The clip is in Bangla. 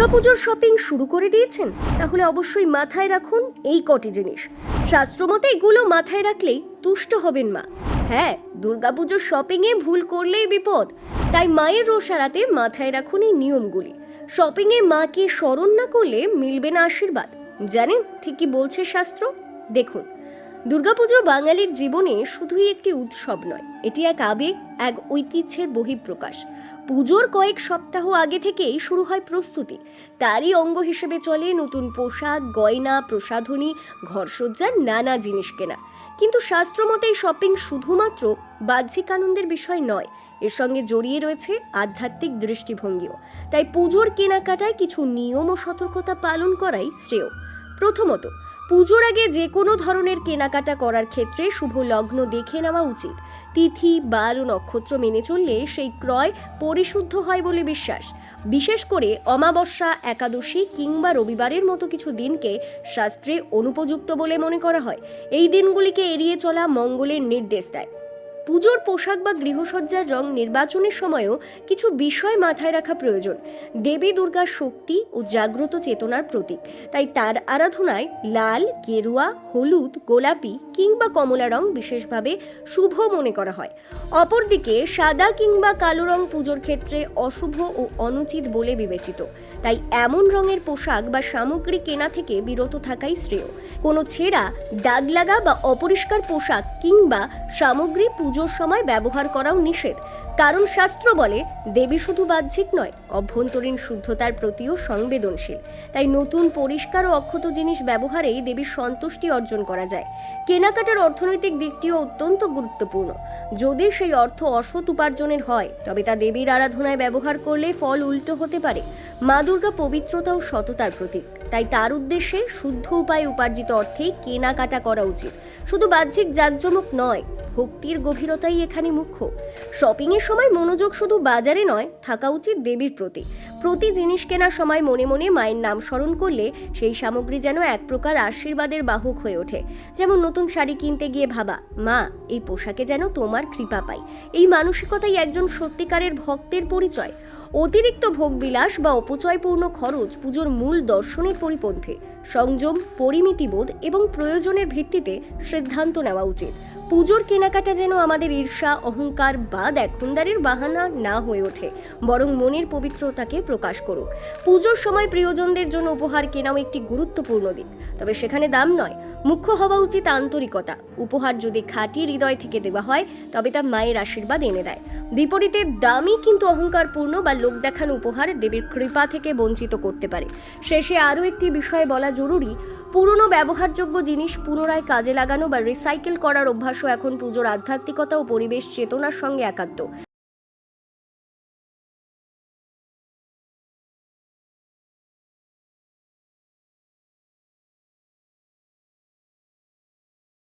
দুর্গাপুজোর শপিং শুরু করে দিয়েছেন? তাহলে অবশ্যই মাথায় রাখুন এই কটি জিনিস। শাস্ত্রমতে এগুলো মাথায় রাখলেই তুষ্ট হবেন মা। হ্যাঁ দুর্গাপুজোর শপিংয়ে ভুল করলেই বিপদ। তাই মায়ের রোষ এড়াতে মাথায় রাখুন এই নিয়মগুলি। শপিংয়ে মাকে স্মরণ না করলে মিলবে না আশীর্বাদ। জানেন ঠিক কি বলছে শাস্ত্র? দেখুন, দুর্গাপুজো বাঙালির জীবনে শুধুই একটি উৎসব নয়, এটি এক আবেগ, এক ঐতিহ্যের বহিঃপ্রকাশ। পুজোর কয়েক সপ্তাহ আগে থেকেই শুরু হয় প্রস্তুতি। তারই অঙ্গ হিসেবে চলে নতুন পোশাক, গয়না, প্রসাধনী ঘরসজ্জার নানা জিনিস কেনা। কিন্তু শাস্ত্রমতে এই শপিং শুধুমাত্র বাহ্যিক আনন্দের বিষয় নয়, এর সঙ্গে জড়িয়ে রয়েছে আধ্যাত্মিক দৃষ্টিভঙ্গিও। তাই পুজোর কেনাকাটায় কিছু নিয়ম ও সতর্কতা পালন করাই শ্রেয়। প্রথমত, পুজোর আগে যে কোনো ধরনের কেনাকাটা করার ক্ষেত্রে শুভ লগ্ন দেখে নেওয়া উচিত। তিথি বার ও নক্ষত্র মেনে চললে সেই ক্রয় পরিশুদ্ধ হয় বলে বিশ্বাস। বিশেষ করে অমাবস্যা, একাদশী কিংবা রবিবারের মতো কিছু দিনকে শাস্ত্রে অনুপযুক্ত বলে মনে করা হয়। এই দিনগুলিকে এড়িয়ে চলা মঙ্গলের নির্দেশ দেয়। পুজোর পোশাক বা গৃহসজ্জার রং নির্বাচনের সময়ও কিছু বিষয় মাথায় রাখা প্রয়োজন। দেবী দুর্গার শক্তি ও জাগ্রত চেতনার প্রতীক। তাই তার আরাধনায় লাল, গেরুয়া, হলুদ, গোলাপি কিংবা কমলা রং বিশেষভাবে শুভ মনে করা হয়। অপরদিকে সাদা কিংবা কালো রং পুজোর ক্ষেত্রে অশুভ ও অনুচিত বলে বিবেচিত। তাই এমন রঙের পোশাক বা সামগ্রী কেনা থেকে বিরত থাকাই শ্রেয়। কোনো ছেঁড়া দাগ লাগা বা অপরিষ্কার পোশাক কিংবা সামগ্রী পুজোর সময় ব্যবহার করাও নিষেধ। কারণ শাস্ত্র বলে, দেবী শুধু বাহ্যিক নয়, অভ্যন্তরীণ শুদ্ধতার প্রতিও সংবেদনশীল। তাই নতুন পরিষ্কার ও অক্ষত জিনিস ব্যবহারেই দেবীর সন্তুষ্টি অর্জন করা যায়। কেনাকাটার অর্থনৈতিক দিকটিও অত্যন্ত গুরুত্বপূর্ণ। যদি সেই অর্থ অসৎ উপার্জনের হয়, তবে তা দেবীর আরাধনায় ব্যবহার করলে ফল উল্টো হতে পারে। মা দুর্গা পবিত্রতা ও সততার প্রতীক। তাই তার উদ্দেশ্যে শুদ্ধ উপায়ে উপার্জিত অর্থেই কেনাকাটা করা উচিত। শুধু বাহ্যিক জাঁকজমক নয় ভক্তির গভীরতাই এখানে মুখ্য। শপিংয়ের সময় মনোযোগ শুধু বাজারে নয়, থাকা উচিত দেবীর প্রতি। প্রতি জিনিস কেনার সময় মনে মনে মায়ের নাম স্মরণ করলে সেই সামগ্রী যেন এক প্রকার আশীর্বাদের বাহক হয়ে ওঠে। যেমন নতুন শাড়ি কিনতে গিয়ে ভাবা, মা, এই পোশাকে যেন তোমার কৃপা পাই। এই মানসিকতাই একজন সত্যিকারের ভক্তের পরিচয়। অতিরিক্ত ভোগবিলাস বা অপচয়পূর্ণ খরচ পুজোর মূল দর্শনের পরিপন্থী। সংযম, পরিমিতিবোধ এবং প্রয়োজনের ভিত্তিতে সিদ্ধান্ত নেওয়া উচিত। পুজোর কেনাকাটা যেন আমাদের ঈর্ষা, অহংকার বা দেখনদারের বাহানা না হয়ে ওঠে, বরং মনের পবিত্রতাকে প্রকাশ করুক। পুজোর সময় প্রিয়জনদের জন্য উপহার কেনাও একটি গুরুত্বপূর্ণ দিক। তবে সেখানে দাম নয়, মুখ্য হওয়া উচিত আন্তরিকতা। উপহার যদি খাঁটি হৃদয় থেকে দেওয়া হয়, তবে তা মায়ের আশীর্বাদ এনে দেয়। বিপরীতে দামি কিন্তু অহংকারপূর্ণ বা লোক দেখানো উপহার দেবীর কৃপা থেকে বঞ্চিত করতে পারে। শেষে আরও একটি বিষয় বলা জরুরি পুরনো ব্যবহারযোগ্য জিনিস পুনরায় কাজে লাগানো বা রিসাইকেল করার অভ্যাসও এখন পুজোর আধ্যাত্মিকতা ও পরিবেশ চেতনার সঙ্গে একাত্ম।